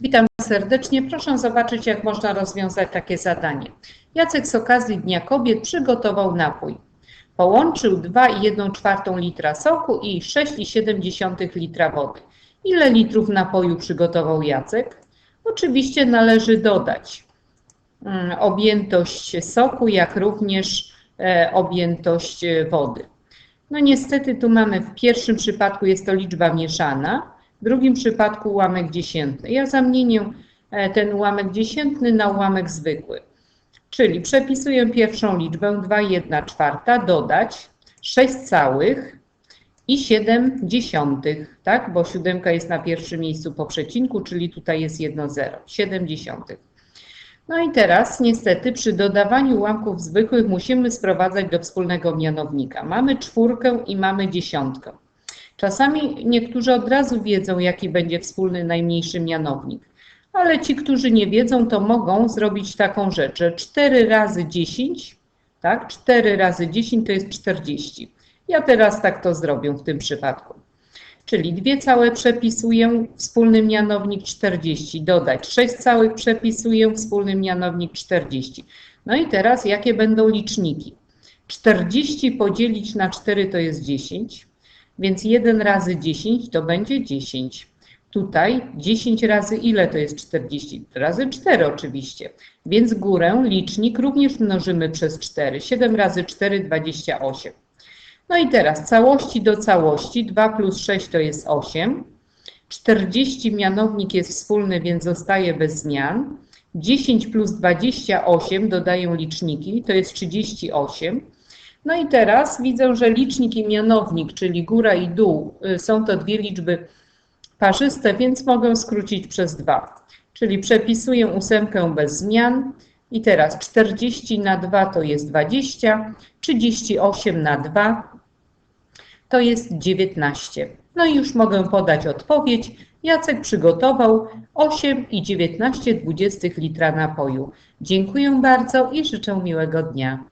Witam serdecznie. Proszę zobaczyć, jak można rozwiązać takie zadanie. Jacek z okazji Dnia Kobiet przygotował napój. Połączył 2,1 czwartą litra soku i 6,7 litra wody. Ile litrów napoju przygotował Jacek? Oczywiście należy dodać mm, objętość soku, jak również e, objętość wody. No niestety tu mamy w pierwszym przypadku jest to liczba mieszana, drugim przypadku ułamek dziesiętny. Ja zamienię e, ten ułamek dziesiętny na ułamek zwykły. Czyli przepisuję pierwszą liczbę 2,1 czwarta, dodać 6 całych i 7 dziesiątych, tak? Bo siódemka jest na pierwszym miejscu po przecinku, czyli tutaj jest 1 0, 7 dziesiątych. No i teraz niestety przy dodawaniu ułamków zwykłych musimy sprowadzać do wspólnego mianownika. Mamy czwórkę i mamy dziesiątkę. Czasami niektórzy od razu wiedzą, jaki będzie wspólny najmniejszy mianownik, ale ci, którzy nie wiedzą, to mogą zrobić taką rzecz, że 4 razy 10, tak, 4 razy 10 to jest 40. Ja teraz tak to zrobię w tym przypadku. Czyli dwie całe przepisuję, wspólny mianownik 40, dodać 6 całych przepisuję, wspólny mianownik 40. No i teraz jakie będą liczniki? 40 podzielić na 4 to jest 10, więc 1 razy 10 to będzie 10. Tutaj 10 razy ile to jest 40? Razy 4 oczywiście. Więc górę, licznik również mnożymy przez 4. 7 razy 4, 28. No i teraz całości do całości. 2 plus 6 to jest 8. 40 mianownik jest wspólny, więc zostaje bez zmian. 10 plus 28 dodają liczniki, to jest 38. No i teraz widzę, że licznik i mianownik, czyli góra i dół, y, są to dwie liczby parzyste, więc mogę skrócić przez 2. Czyli przepisuję ósemkę bez zmian. I teraz 40 na 2 to jest 20, 38 na 2 to jest 19. No i już mogę podać odpowiedź. Jacek przygotował 8,19 litra napoju. Dziękuję bardzo i życzę miłego dnia.